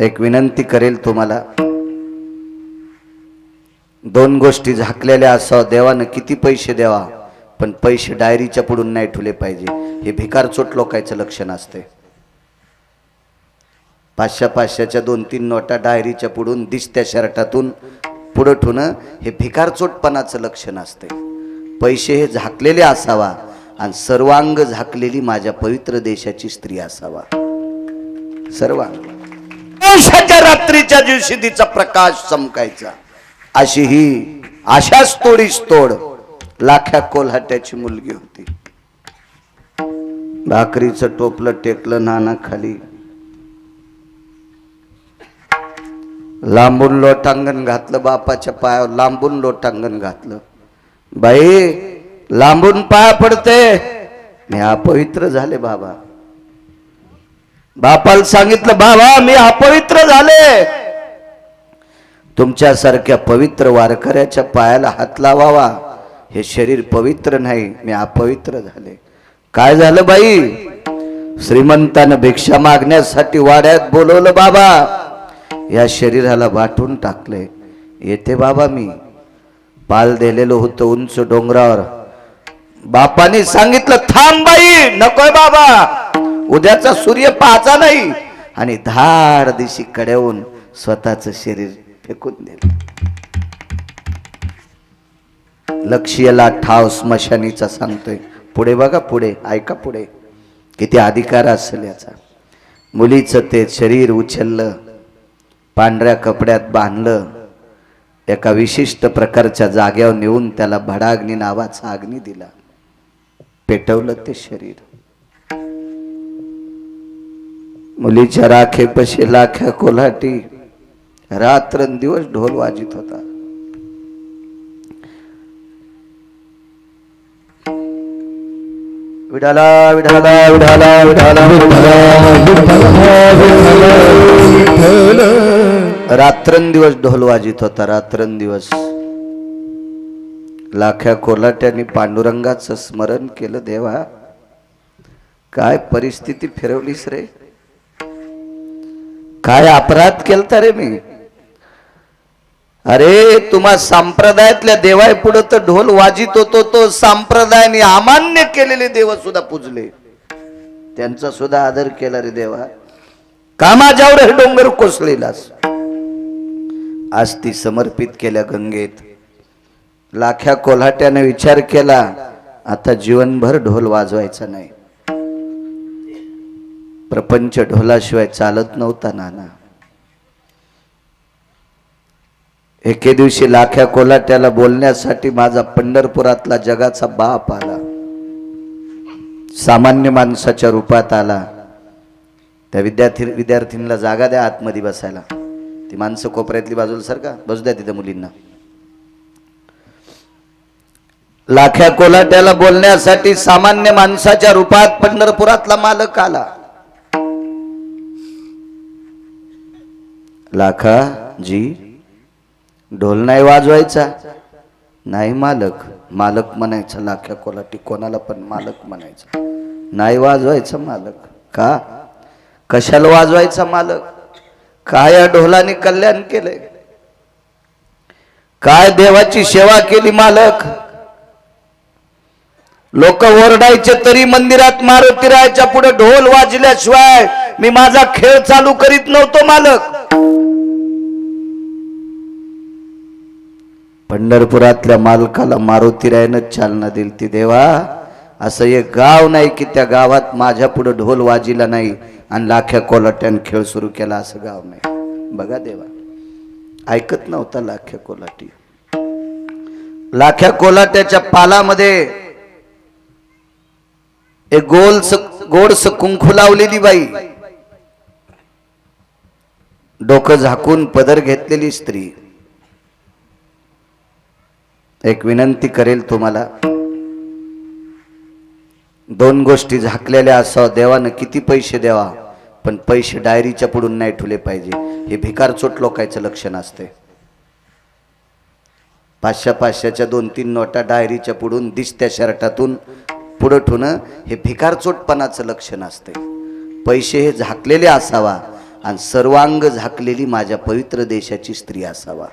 एक विनंती करेल तुम्हाला. दोन गोष्टी झाकलेल्या असावं देवानं किती पैसे द्यावा पण पैसे डायरीच्या पुढून नाही ठुले पाहिजे. हे भिकारचोट लोकायचं लक्षण असते. पाचशे पाचशेच्या दोन तीन नोटा डायरीच्या पुढून दिसत्या शर्टातून पुढं ठुणं हे भिकारचोटपणाचं लक्षण असते. पैसे हे झाकलेले असावा आणि सर्वांग झाकलेली माझ्या पवित्र देशाची स्त्री असावा. सर्वांग. पावसाच्या रात्रीच्या दिवशी तिचा प्रकाश चमकायचा. अशी ही अशाच तोडीच तोड लाख्या कोल्हाट्याची मुलगी होती. भाकरीचं टोपलं टेकलं नाना खाली. लांबून लोटांगण घातलं बापाच्या पायावर लांबून लोटांगण घातलं. बाई लांबून पाया पडते. मी अपवित्र झाले बाबा. बापाला सांगितलं बाबा मी अपवित्र झाले. तुमच्यासारख्या पवित्र वारकऱ्याच्या पायाला हात लावावा. हे शरीर पवित्र नाही मी अपवित्र झाले. काय झालं बाई? श्रीमंतानं भिक्षा मागण्यासाठी वाड्यात बोलवलं बाबा या शरीराला वाटून टाकले. येते बाबा मी. पाल दिलेलं होतं उंच डोंगरावर. बापाने सांगितलं थांब बाई नकोय बाबा. उद्याचा सूर्य पाहायचा नाही. आणि धाड दिशी कड्यावून स्वतःच शरीर फेकून दिलं. लक्ष्यला ठाव स्मशानीचा सांगतोय. पुढे बघा पुढे ऐका पुढे. किती अधिकार असेल याचा. मुलीचं ते शरीर उचललं पांढऱ्या कपड्यात बांधलं एका विशिष्ट प्रकारच्या जाग्यावर नेऊन त्याला भडाग्नी नावाचा अग्नी दिला. पेटवलं ते शरीर. मुलीच्या राखेपशी लाख्या कोल्हाटी. रात्रंदिवस ढोल वाजित होता. विढाला विढाला विढाला विढाला रात्रंदिवस ढोल वाजित होता रात्रंदिवस. लाख्या कोल्हाट्याने पांडुरंगाचं स्मरण केलं देवा. काय परिस्थिती फिरवलीस रे? काय अपराध केलता रे मी? अरे तुम्हा संप्रदायातल्या देवाय पुढे तर ढोल वाजित होतो तो संप्रदायाने अमान्य केलेले देव सुद्धा पूजले. त्यांचा सुद्धा आदर केला रे देवा. कामाच्यावर हे डोंगर कोसलेलास आज ती समर्पित केल्या गंगेत. लाख्या कोल्हाट्याने विचार केला आता जीवनभर ढोल वाजवायचा नाही. प्रपंच ढोलाशिवाय चालत नव्हता नाना. एके दिवशी लाख्या कोलाट्याला बोलण्यासाठी माझा पंढरपुरातला जगाचा बाप आला. सामान्य माणसाच्या रूपात आला. त्या विद्यार्थी विद्यार्थींना जागा द्या आतमध्ये बसायला. ती माणसं कोपऱ्यातली बाजूला सारखा बसू द्या तिथे मुलींना. लाख्या कोलाट्याला बोलण्यासाठी सामान्य माणसाच्या रूपात पंढरपुरातला मालक आला. लाखा जी ढोल नाही वाजवायचा. नाही मालक मालक म्हणायचा लाख्या कोलाटी कोणाला पण मालक म्हणायचा. नाही वाजवायचा मालक. का? कशाला वाजवायचा मालक? काय या ढोलाने कल्याण केलंय? काय देवाची सेवा केली मालक? लोक ओरडायचे तरी मंदिरात मारुती राहायच्या पुढे ढोल वाजल्याशिवाय मी माझा खेळ चालू करीत नव्हतो मालक. पंढरपुरातल्या मालकाला मारुतीरायनंच चालना दिली ती देवा. असं एक गाव नाही की त्या गावात माझ्या पुढं ढोल वाजिला नाही आणि लाख्या कोलाट्यान खेळ सुरू केला असं गाव नाही. बघा देवा. ऐकत नव्हता लाख्या कोलाटी. लाख्या कोलाट्याच्या पालामध्ये एक गोल गोडस कुंकू लावलेली बाई. डोकं झाकून पदर घेतलेली स्त्री. एक विनंती करेल तुम्हाला. दोन गोष्टी झाकलेल्या असावं देवानं किती पैसे द्यावा पण पैसे डायरीच्या पुढून नाही ठुले पाहिजे. हे भिकारचोट लोकायचं लक्षण असते. पाचशे पाचशेच्या दोन तीन नोटा डायरीच्या पुढून दिसत्या शर्टातून पुढं ठुणं हे भिकारचोटपणाचं लक्षण असते. पैसे हे झाकलेले असावा आणि सर्वांग झाकलेली माझ्या पवित्र देशाची स्त्री असावा.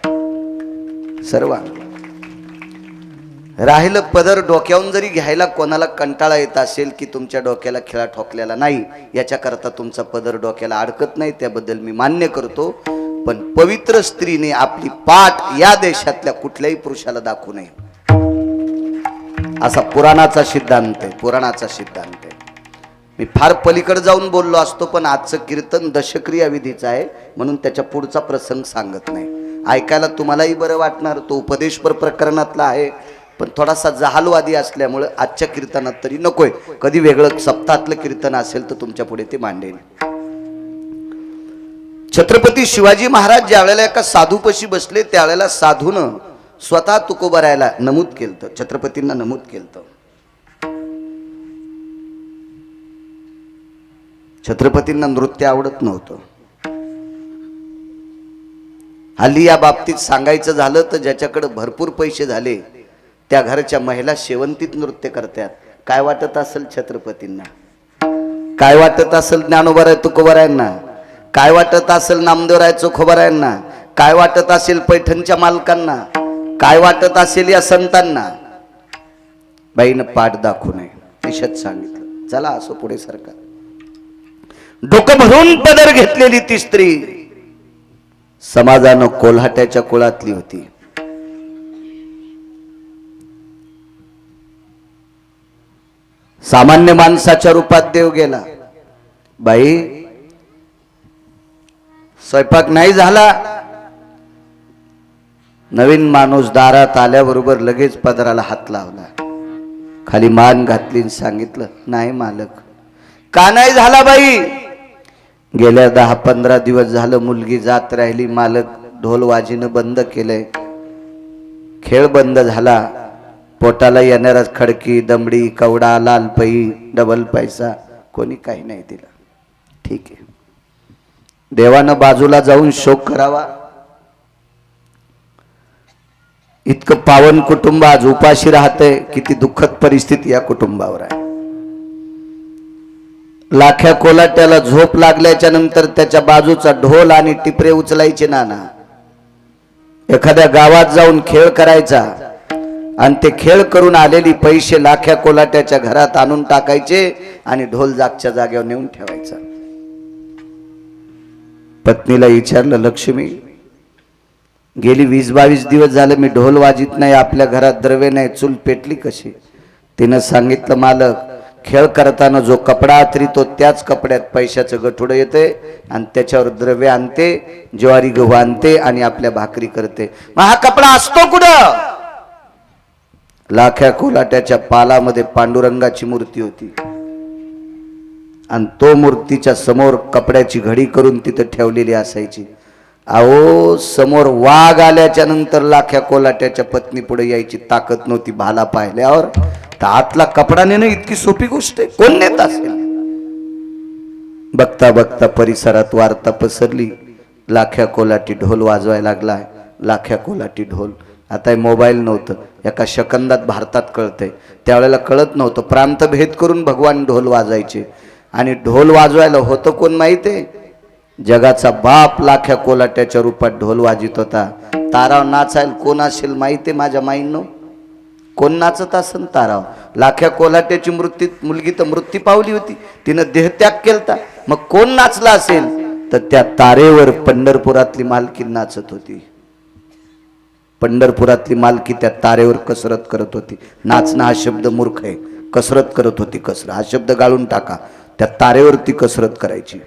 सर्वांग. राहिलं पदर डोक्याहून जरी घ्यायला कोणाला कंटाळा येत असेल की तुमच्या डोक्याला खिळा ठोकलेला नाही याच्याकरता तुमचा पदर डोक्याला अडकत नाही त्याबद्दल मी मान्य करतो. पण पवित्र स्त्रीने आपली पाठ या देशातल्या कुठल्याही पुरुषाला दाखवू नये. असा पुराणाचा सिद्धांत आहे पुराणाचा सिद्धांत आहे. मी फार पलीकडे जाऊन बोललो असतो पण आजचं कीर्तन दशक्रिया विधीचं आहे म्हणून त्याच्या पुढचा प्रसंग सांगत नाही. ऐकायला तुम्हालाही बरं वाटणार तो उपदेशपर प्रकरणातला आहे. पण थोडासा जहालवादी असल्यामुळं आजच्या कीर्तनात तरी नकोय. कधी वेगळं सप्ताहातलं कीर्तन असेल तर तुमच्यापुढे ते मांडेल छत्रपती शिवाजी महाराज ज्या वेळेला एका साधूपशी बसले त्यावेळेला साधूनं स्वतः तुकोबरायला नमूद केलं छत्रपतींना नमूद केलं छत्रपतींना नृत्य आवडत नव्हतं. हल्ली या बाबतीत सांगायचं झालं तर ज्याच्याकडे भरपूर पैसे झाले त्या घरच्या महिला शेवंतीत नृत्य करतात. काय वाटत असेल छत्रपतींना? काय वाटत असेल ज्ञानोबराय तुकोबरायांना? काय वाटत असेल नामदेवराय चोखोबरायांना? काय वाटत असेल पैठणच्या मालकांना? काय वाटत असेल या संतांना? बाईनं पाठ दाखवू नये. निषद सांगितलं. चला असो पुढे सरकार. डोकं भरून पदर घेतलेली ती स्त्री समाजानं कोल्हाट्याच्या कुळातली होती. सामान्य माणसाच्या रूपात देव गेला. बाई स्वयंपाक नाही झाला. नवीन माणूस दारात आल्याबरोबर लगेच पदराला हात लावला. खाली मान घातली आणि सांगितलं नाही मालक. का नाही झाला बाई? गेल्या दहा पंधरा दिवस झालं मुलगी जात राहिली मालक ढोल वाजीनं बंद केलंय. खेळ बंद झाला. पोटाला येणारा खडकी दमडी कवडा लाल पई डबल पैसा. कोणी काही नाही दिला. ठीक आहे. देवानं बाजूला जाऊन शोक करावा. इतकं पावन कुटुंब आज उपाशी राहते किती दुःखद परिस्थिती या कुटुंबावर आहे. लाख्या कोलाट्याला झोप लागल्याच्या नंतर त्याच्या बाजूचा ढोल आणि टिपरे उचलायचे नाना. एखाद्या गावात जाऊन खेळ करायचा. आणि ते खेळ करून आलेली पैसे लाख्या कोलाट्याच्या घरात आणून टाकायचे आणि ढोल जागच्या जागेवर नेऊन ठेवायचा. पत्नीला विचारलं लक्ष्मी गेली वीस बावीस दिवस झाले मी ढोल वाजित नाही आपल्या घरात द्रव्य नाही चूल पेटली कशी? तिनं सांगितलं मालक खेळ करताना जो कपडा तो त्याच कपड्यात पैशाचं गठुडं येते आणि त्याच्यावर द्रव्य आणते ज्वारी गहू आणते आणि आपल्या भाकरी करते. मग हा कपडा असतो कुठं? लाख्या कोलाट्याच्या पालामध्ये पांडुरंगाची मूर्ती होती. आणि तो मूर्तीच्या समोर कपड्याची घडी करून तिथं ठेवलेली असायची. अहो समोर वाघ आल्याच्यानंतर लाख्या कोलाट्याच्या पत्नी पुढे यायची ताकद नव्हती भाला पाहिल्यावर. तर आतला कपडा नेणं इतकी सोपी गोष्ट आहे. कोण नेत असेल? बघता बघता परिसरात वार्ता पसरली. लाख्या कोलाटी ढोल वाजवायला लागलाय. लाख्या कोलाटी ढोल आता हे मोबाईल नव्हतं. एका शकंदात भारतात कळतंय. त्यावेळेला कळत नव्हतं. प्रांतभेद करून भगवान ढोल वाजायचे. आणि ढोल वाजवायला होतं कोण माहीत? आहे जगाचा बाप लाख्या कोलाट्याच्या रूपात ढोल वाजित होता. ताराव नाचायला कोण असेल माहिती आहे माझ्या माईंनो? कोण नाचत असन ताराव? लाख्या कोलाट्याची मृत्यू मुलगी तर मृत्यू पावली होती. तिनं देहत्याग केलता. मग कोण नाचला असेल? तर त्या तारेवर पंढरपुरातली मालकी नाचत होती. पंढरपुरातली मालकी त्या तारेवर कसरत करत होती. नाचणं हा शब्द मूर्ख आहे. कसरत करत होती कसरत. हा शब्द गाळून टाका. त्या तारेवरती कसरत करायची.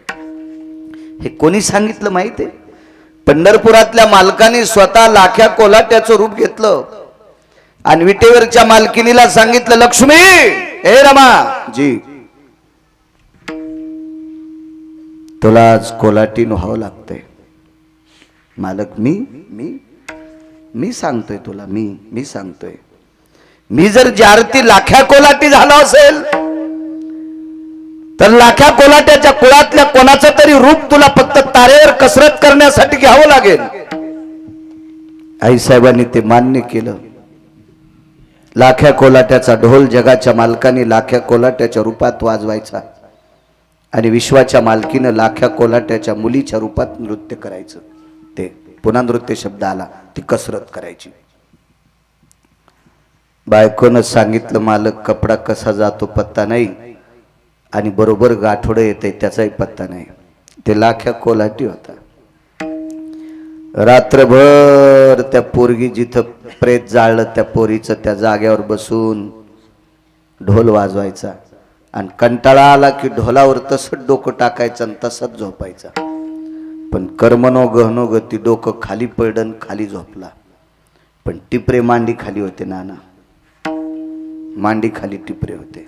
हे कोणी सांगितलं माहिती आहे पंढरपुरातल्या मालकाने स्वतः लाख्या कोलाट्याचं रूप घेतलं. आणि विटेवरच्या मालकिनीला सांगितलं लक्ष्मी हे रमा. जी. तुला आज कोलाटी व्हावं लागतंय. मालक मी? मी? मी सांगतोय तुला मी मी सांगतोय. मी जर जारती लाख्या कोलाटी झालो असेल तर लाख्या कोलाट्याच्या कुळातल्या कोणाचं तरी रूप तुला फक्त तारेवर कसरत करण्यासाठी घ्यावं लागेल. आईसाहेबांनी ते मान्य केलं. लाख्या कोलाट्याचा ढोल जगाच्या मालकाने लाख्या कोलाट्याच्या रूपात वाजवायचा आणि विश्वाच्या मालकीनं लाख्या कोलाट्याच्या मुलीच्या रूपात नृत्य करायचं. ते पुन्हा नृत्य शब्द आला ती कसरत करायची. बायकोनं सांगितलं मालक कपडा कसा जातो पत्ता नाही आणि बरोबर गाठोडं येते त्याचाही पत्ता नाही. ते लाख्या कोलाटी होता. रात्रभर त्या पोरगी जिथं प्रेत जाळलं त्या पोरीचं त्या जाग्यावर बसून ढोल वाजवायचा आणि कंटाळा आला की ढोलावर तसंच डोकं टाकायचं आणि तसंच झोपायचा. पण कर्मनो गहनो गती डोकं खाली पडन खाली झोपला. पण टिपरे मांडी खाली होते नाना. मांडी खाली टिपरे होते.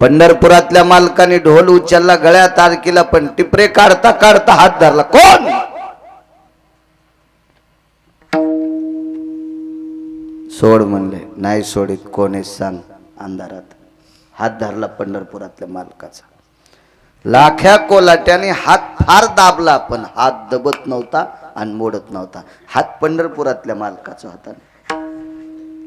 पंढरपुरातल्या मालकाने ढोल उचलला गळ्यात तारकीला पण टिपरे काढता काढता हात धरला. कोण? सोड म्हणले नाही सोडित कोण आहे सांग अंधारात. हात धरला पंढरपुरातल्या मालकाचा. लाख्या कोलाट्याने हात फार दाबला पण हात दबत नव्हता आणि मोडत नव्हता. हात पंढरपुरातल्या मालकाचा होता.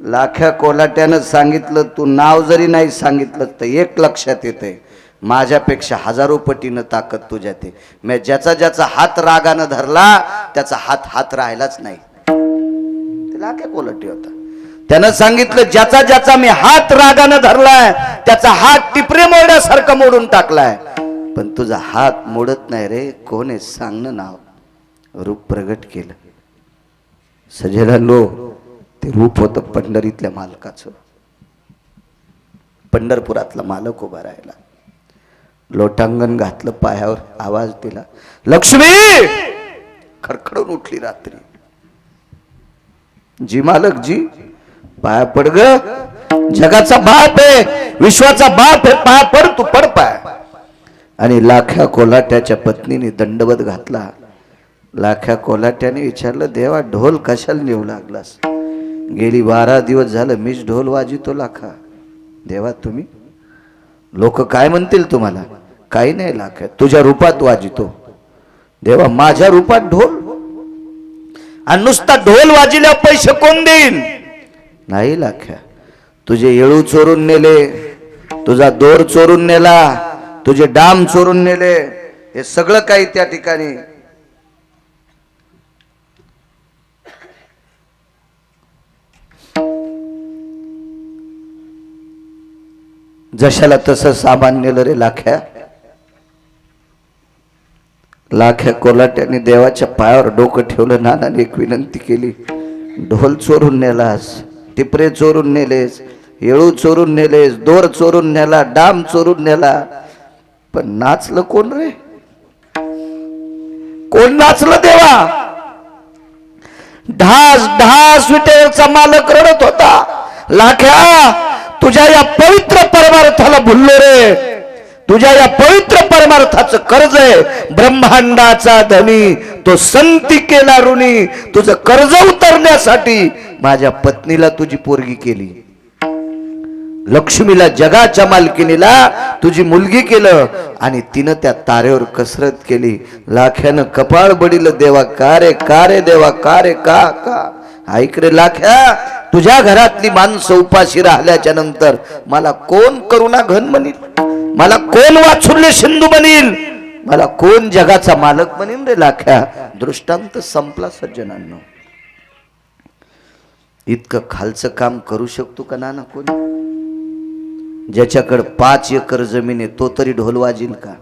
लाख्या कोलाट्यानं सांगितलं तू नाव जरी नाही सांगितलं तर एक लक्षात येतंय. माझ्यापेक्षा हजारो पटीनं ताकद तुझ्यात आहे मी ज्याचा ज्याचा हात रागानं धरला त्याचा हात हात राहिलाच नाही. लाख्या कोलाटी होता. त्यानं सांगितलं ज्याचा ज्याचा मी हात रागानं धरलाय त्याचा हात टिपरे मोडण्यासारखा मोडून टाकलाय. पण तुझा हात मोडत नाही रे. कोण आहे? सांगणं नाव. रूप प्रगट केलं. सजेला लो. ते रूप होतं पंढरीतल्या मालकाचं. पंढरपुरातला मालक उभा राहिला. लोटांगण घातलं पायावर आवाज दिला. लक्ष्मी! खडखडून उठली रात्री. जी मालक जी. पाया पड ग. जगाचा बाप आहे. विश्वाचा बाप आहे. पाया पड तू पड. आणि लाख्या कोलाट्याच्या पत्नीने दंडवत घातला. लाख्या कोलाट्याने विचारलं देवा ढोल कशाला नेऊ लागलास? गेली बारा दिवस झालं मीच ढोल वाजितो लाखा. देवा तुम्ही? लोक काय म्हणतील तुम्हाला? काही नाही लाख्या तुझ्या रूपात वाजितो. देवा माझ्या रूपात ढोल? आणि नुसता ढोल वाजिल्या पैसे कोण देईल नाही लाख्या तुझे येळू चोरून नेले तुझा दोर चोरून नेला तुझे डाम चोरून नेले हे सगळं काही त्या ठिकाणी. जशाला तसं सामान नेलं रे लाख्या. लाख्या कोलाट्याने देवाच्या पायावर डोकं ठेवलं नानाने एक विनंती केली ढोल चोरून नेलास टिपरे चोरून नेलेस येळू चोरून नेलेस दोर चोरून नेला डाम चोरून नेला पण नाचलं कोण रे? कोण नाचलं देवा? ढास ढास विटेचा मालक रडत होता. लाख्या तुझ्या या पवित्र परमार्थाला भुललो रे. तुझ्या या पवित्र परमार्थाचं कर्ज आहे. ब्रह्मांडाचा धनी तो संती केला ऋणी. तुझं कर्ज उतरण्यासाठी माझ्या पत्नीला तुझी पोरगी केली. लक्ष्मीला जगाच्या मालकिनीला तुझी मुलगी केलं. आणि तिनं त्या तारेवर कसरत केली. लाख्यानं कपाळ बडील देवा का रे का रे देवा का रे का का? ऐक रे लाख्या तुझ्या घरातली माणसं उपाशी राहिल्याच्या नंतर मला कोण करुणा घन म्हणील मला कोण वाचुल्य सिंधू म्हणील मला कोण जगाचा मालक बनील रे लाख्या? दृष्टांत संपला सज्जनांना. इतकं खालचं काम करू शकतो का ना कोणी? ज्याच्याकडं पाच एकर जमीन आहे तो तरी ढोल वाजील का?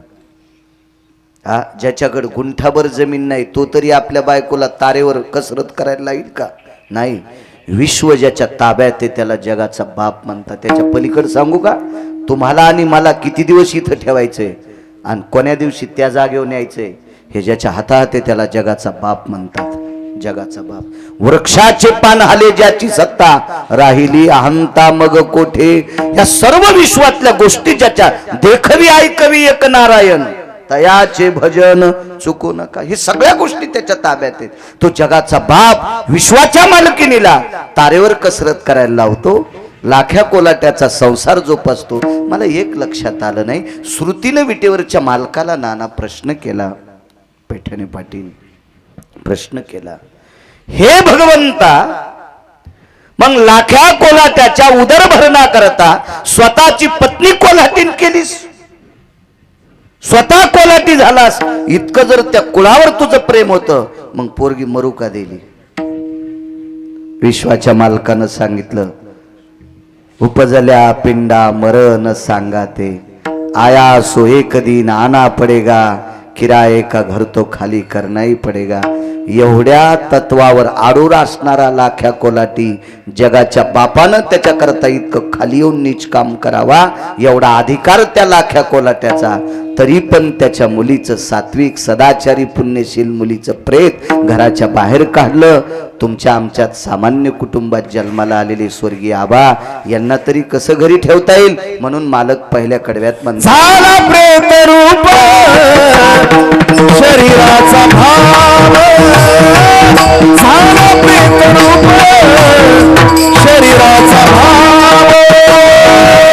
हा? ज्याच्याकडं गुंठाभर जमीन नाही तो तरी आपल्या बायकोला तारेवर कसरत करायला लागेल का? नाही. विश्व ज्याच्या ताब्यात आहे त्याला जगाचा बाप म्हणतात. त्याच्या पलीकडे सांगू का? तुम्हाला आणि मला किती दिवस इथं ठेवायचंय? आणि कोण्या दिवशी त्या जागेवर न्यायचंय? हे ज्याच्या हातात आहे त्याला जगाचा बाप म्हणतात. जगाचा बाप. वृक्षाचे पान हाले ज्याची सत्ता राहिली अहंता मग कोठे? या सर्व विश्वातल्या गोष्टी ज्याच्या देखवी ऐकवी एक नारायण. तयाचे भजन चुकू नका. ही सगळ्या गोष्टी त्याच्या ताब्यात आहेत. तो जगाचा बाप विश्वाच्या मालकिनीला तारेवर कसरत करायला लावतो. लाख्या कोलाट्याचा संसार जोपासतो. मला एक लक्षात आलं नाही. श्रुतीनं विटेवरच्या मालकाला नाना प्रश्न केला. पेठणे पाटील प्रश्न केला. हे भगवंता मग लाख्या कोलाट्याच्या उदरभरणा करता स्वतःची पत्नी कोल्हाटीन केलीस? स्वतः कोलाटी झालास. इतकं जर त्या कुळावर तुझं प्रेम होतं मग पोरगी मरू का दिली? विश्वाच्या मालकानं सांगितलं उपजल्या पिंडा मरण सांगा ते आया सोये कधी नाना आना पडेगा. किराये का घर तो खाली करना ही पडेगा। एवढ्या तत्वावर आडूर असणारा लाख्या कोलाटी जगाच्या बापानं त्याच्याकरता इतकं खाली येऊन नीच काम करावा एवढा अधिकार त्या लाख्या कोलाट्याचा. तरी पण त्याच्या मुलीचं सात्विक सदाचारी पुण्यशील मुलीचं प्रेत घराच्या बाहेर काढलं. तुमच्या आमच्यात सामान्य कुटुंबात जन्माला आलेले स्वर्गीय आबा यांना तरी कसं घरी ठेवता येईल? म्हणून मालक पहिल्या कडव्यात म्हणतात झाला प्रेत रूप शरीराचा भाव. झाला प्रेत रूप शरीराचा भाव.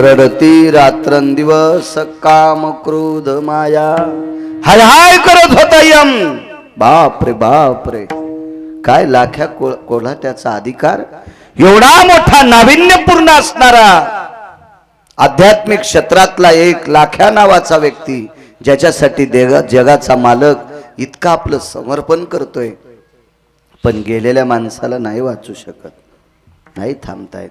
रडती रात्रंदिवस काम क्रोध माया. हाय हाय करत होता यम. बाप रे बाप रे काय लाख्या को- त्याचा अधिकार? एवढा मोठा नाविन्यपूर्ण असणारा. आध्यात्मिक क्षेत्रातला एक लाख्या नावाचा व्यक्ती ज्याच्यासाठी जगाचा मालक इतका आपलं समर्पण करतोय. पण गेलेल्या माणसाला नाही वाचू शकत. नाही थांबतायत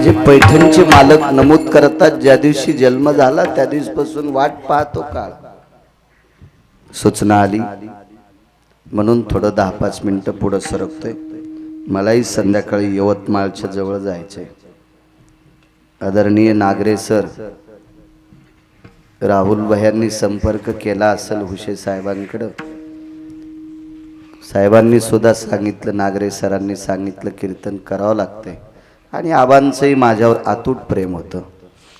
माझे पैठणचे मालक नमूद करतात ज्या दिवशी जन्म झाला त्या दिवसपासून वाट पाहतो काळ. सूचना आली. म्हणून थोडं दहा पाच मिनिटं पुढं सरकतोय. मलाही संध्याकाळी यवतमाळच्या जवळ जायचंय. आदरणीय नागरे सर राहुल भयांनी संपर्क केला असेल हुशे साहेबांकडं. साहेबांनी सुद्धा सांगितलं नागरे सरांनी सांगितलं कीर्तन करावं लागतंय. आणि आबांचंही माझ्यावर अतूट प्रेम होतं.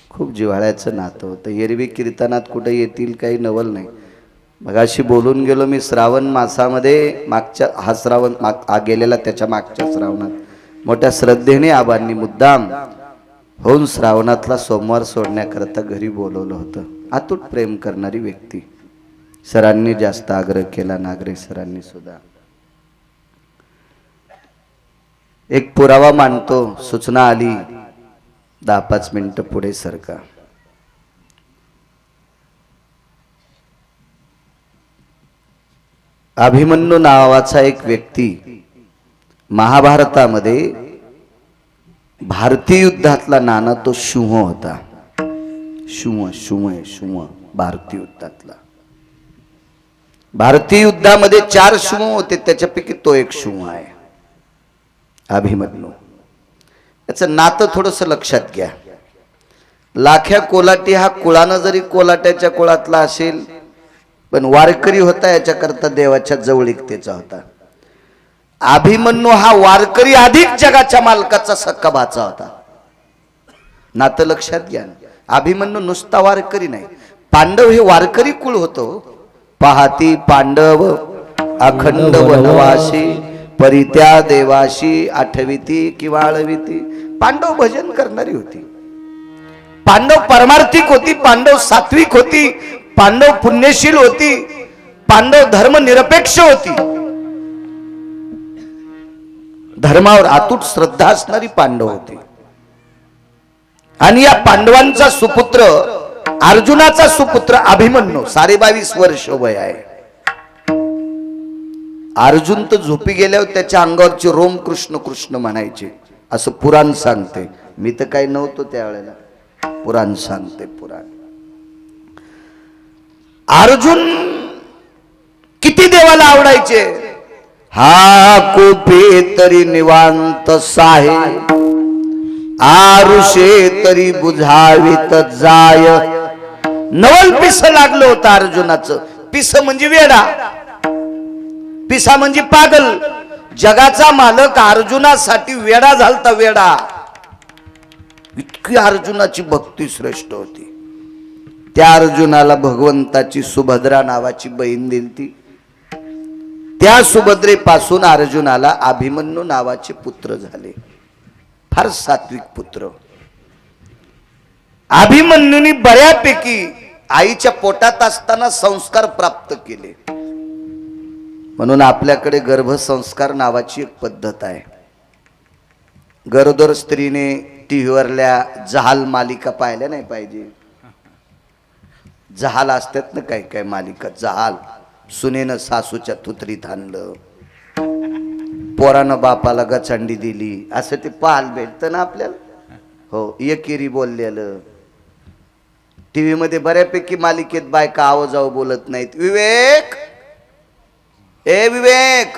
खूप जिव्हाळ्याचं नातं होतं. एरवी कीर्तनात कुठं येतील काही नवल नाही. मगाशी बोलून गेलो मी श्रावण मासामध्ये मागच्या हा श्रावण माग आ गेलेला त्याच्या मागच्या श्रावणात. मोठ्या श्रद्धेने आबांनी मुद्दाम होऊन श्रावणातला सोमवार सोडण्याकरता घरी बोलवलं होतं. अतूट प्रेम करणारी व्यक्ती. सरांनी जास्त आग्रह केला नागरे सरांनी सुद्धा. एक पुरावा मांडतो सूचना आली दहा पाच मिनिटं पुढे सरका अभिमन्यू नावाचा एक व्यक्ती महाभारतामध्ये भारतीय युद्धातला नाना तो शुंह होता. शुंह शुंह आहे शुंह भारतीय युद्धातला. भारतीय युद्धामध्ये चार शुंह होते त्याच्यापैकी तो एक शुंह आहे. अभिमन्यू. याचं नातं थोडंसं लक्षात घ्या. लाख्या कोलाटी हा कुळानं जरी कोलाट्याच्या कुळातला असेल पण वारकरी होता याच्याकरता देवाच्या जवळीकतेचा होता. अभिमन्यू हा वारकरी अधिक जगाच्या मालकाचा सक्काबाचा होता. नातं लक्षात घ्या. अभिमन्यू नुसता वारकरी नाही. पांडव हे वारकरी कुळ होतो. पाहती पांडव अखंड वनवासी. परित्या देवाशी आठविती किंवा आळविती पांडव भजन करणारी होती. पांडव परमार्थिक होती पांडव सात्विक होती पांडव पुण्यशील होती पांडव धर्मनिरपेक्ष होती. धर्मावर आतूट श्रद्धा असणारी पांडव होती. आणि या पांडवांचा सुपुत्र अर्जुनाचा सुपुत्र अभिमन्यू साडे बावीस वर्ष वय आहे. अर्जुन तर झोपी गेल्यावर त्याच्या अंगावरचे रोम कृष्ण कृष्ण म्हणायचे. असं पुराण सांगते. मी तर काही नव्हतो त्यावेळेला. पुराण सांगते पुराण. अर्जुन किती देवाला आवडायचे? हा कुपे तरी निवांत साहे. आरुषे तरी बुझावीत जाय. नवल पिस लागलं होतं अर्जुनाचं. पिस म्हणजे वेडा. पिसा म्हणजे पागल. जगाचा मालक अर्जुनासाठी वेडा झालता वेडा. इतकी अर्जुनाची भक्ती श्रेष्ठ होती. त्या अर्जुनाला भगवंताची सुभद्रा नावाची बहीण दिली त्या सुभद्रेपासून अर्जुनाला अभिमन्यू नावाचे पुत्र झाले. फार सात्विक पुत्र. अभिमन्यूनी बऱ्यापैकी आईच्या पोटात असताना संस्कार प्राप्त केले. म्हणून आपल्याकडे गर्भसंस्कार नावाची एक पद्धत आहे. गरोदर स्त्रीने टीव्हीवरल्या जहाल मालिका पाहिल्या नाही पाहिजे. जहाल असतात ना काही काही मालिका जहाल. सुनेनं सासूच्या तुतरीत आणलं. पोरानं बापाला गचांडी दिली. असं ते पाहाल भेटतं ना आपल्याला. हो एकेरी बोललेलं. टी व्हीमध्ये बऱ्यापैकी मालिकेत बायका आवाजाव बोलत नाहीत. विवेक! ए विवेक!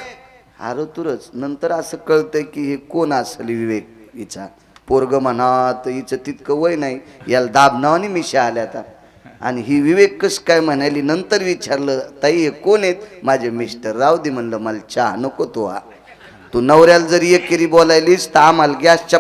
अरे तुरच नंतर असं कळतंय की हे कोण असेल विवेक हिचा? पोरग म्हणत हिचं तितकं वय नाही. याला दाब नावाने मिशा आल्या आता. आणि ही विवेक कस काय म्हणाली? नंतर विचारलं ताई हे कोण आहेत? माझे मिस्टर राव दे म्हणलं मला चहा नको तो हा. तू नवऱ्याला जरी एकेरी बोलायलीस तर आम्हाला गॅसच्या